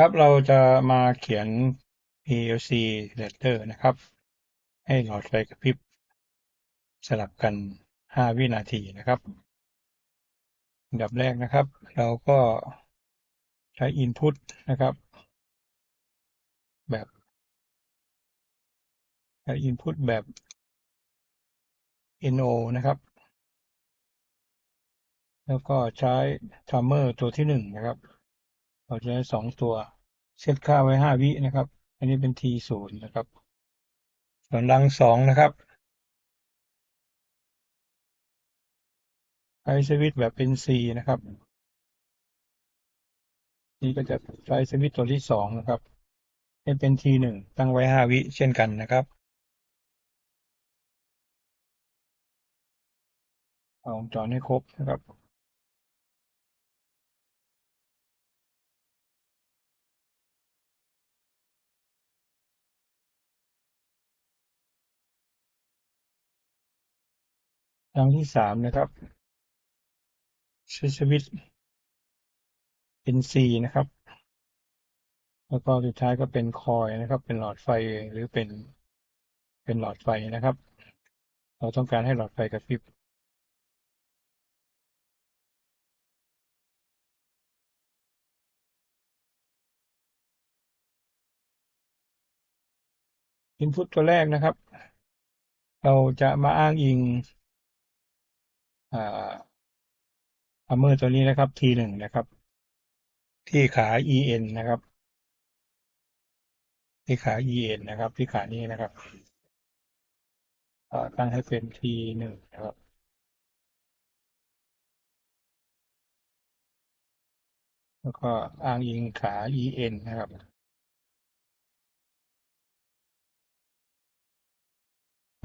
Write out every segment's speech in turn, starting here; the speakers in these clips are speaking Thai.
ครับเราจะมาเขียน PLC letter นะครับ ให้หลอดไฟกระพริบสลับกัน 5 วินาทีนะครับอันดับแรกนะครับ เราก็ใช้ input นะครับ แบบใช้ input แบบ NO นะครับ แล้วก็ใช้ timer ตัวที่หนึ่งนะครับเราจะใช้สองตัว เซตค่าไว้ห้าวินะครับ อันนี้เป็น T ศูนย์นะครับ ส่วนรังสองนะครับใช้สวิตช์แบบเป็น C นะครับ นี่ก็จะใช้สวิตช์ตัวที่สองนะครับ ให้เป็น T หนึ่งตั้งไว้ห้าวิเช่นกันนะครับเอาวงจรให้ครบนะครับ ครั้งที่สามนะครับใช้สวิตช์เป็น C นะครับ แล้วก็สุดท้ายก็เป็นคอยนะครับ เป็นหลอดไฟหรือเป็นเป็นหลอดไฟนะครับ เราต้องการให้หลอดไฟกระพริบ input ตัวแรกนะครับ เราจะมาอ้างอิง อ่าอัมเมอร์ตัวนี้นะครับ T หนึ่งนะครับ ที่ขา EN นะครับ ที่ขา EN นะครับ ที่ขานี้นะครับตั้งให้เป็น T หนึ่งนะครับแล้วก็อ้างอิงขา EN นะครับ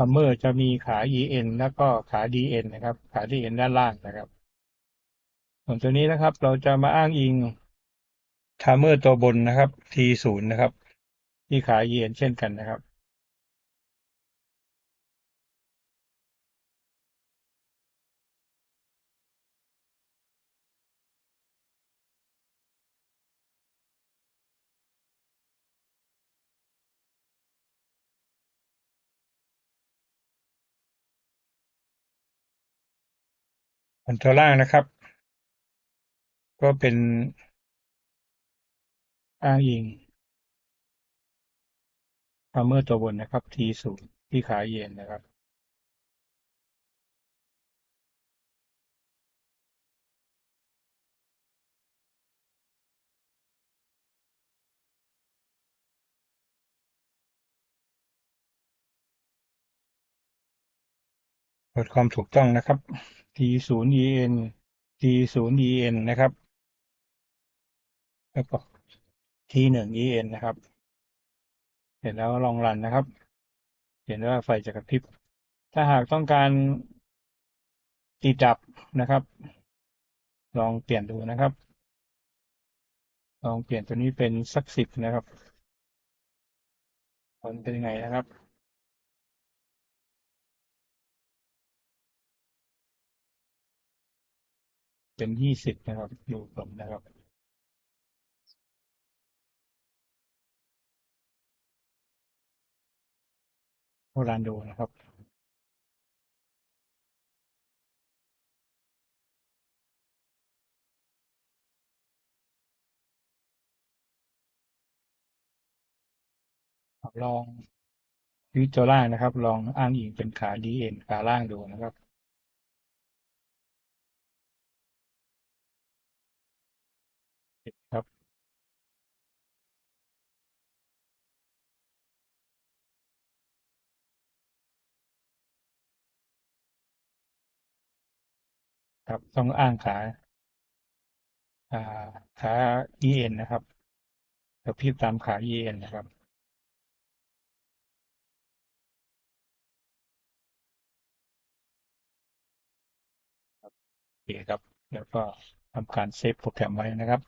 อัมเมอร์จะมีขา EN แล้วก็ขา DN นะครับ ขา DN ด้านล่างนะครับ ส่วนตัวนี้นะครับ เราจะมาอ้างอิงทามเมอร์ตัวบนนะครับ T ศูนย์นะครับ ที่ขา EN เช่นกันนะครับ ส่วนตัวล่างนะครับ ก็เป็นอ้างอิงทามเมอร์ตัวบนนะครับ T ศูนย์ที่ขาเย็นนะครับ เปิดความถูกต้องนะครับ T ศูนย์ EN T ศูนย์ EN นะครับ แล้วก็ T หนึ่ง EN นะครับ เสร็จแล้วลองรันนะครับ เห็นว่าไฟจะกระพริบ ถ้าหากต้องการติดดับนะครับ ลองเปลี่ยนดูนะครับ ลองเปลี่ยนตัวนี้เป็นสักสิบนะครับผลเป็นยังไงนะครับ เป็นยี่สิบนะครับดูผมนะครับโบราณดูนะครับลองวิตัวล่างนะครับ ลองอ้างอิงเป็นขาดีเอ็นขาล่างดูนะครับ ครับครับ ต้องอ้างขา อ่า ขา EN นะครับกระพริบตามขา EN นะครับ โอเคครับ แล้วก็ทำการเซฟโปรแกรมไว้นะครับ